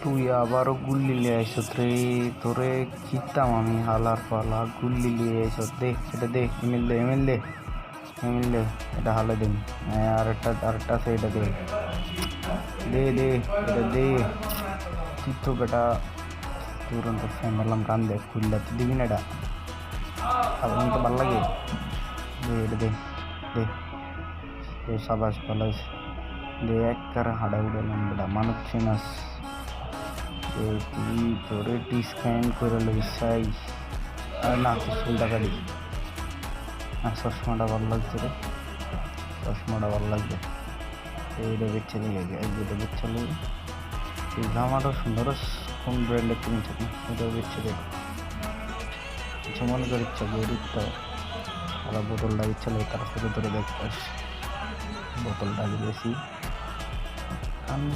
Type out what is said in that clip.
তুই আবারও গুল্লি লিয়ে আইসত রে। তোরে চিত্তাম আমি হালার পালা। গুল্লি লিয়ে আইসত। দে এটা দে ইমেল দে ইমেল দে ইমেল দে, এটা হালে দিন। হ্যাঁ আরেকটা আরেকটা আছে, এটা দে। দে দে, এটা দে। তুই তো বেটা তুরন্ত ফোন মারলাম কান দে, খুললা তুই দিবি না এটা। আমার তো ভালো লাগে? দে, এটা দে দে। সাবাস ভালো দে এক কার হাডা উড়ালাম বেটা মানুষ চিনাস টি স্ক্যান করে লইসাই আর না তুই চুলটা কাটি। আর চশমাটা ভালো লাগছে রে। চশমাটা ভালো লাগবে। এইটা বেচ্ছে দিয়ে এইটা বেচ্ছে দিয়ে এই জামাটা সুন্দর কোন ব্র্যান্ডের কিনছে? এটা বেচ্ছে দেখ কিছু মনে করে ইচ্ছা গরিবটা সারা বোতলটা ইচ্ছা লাগে তার সাথে ধরে দেখতে বোতলটা বেশি। আমি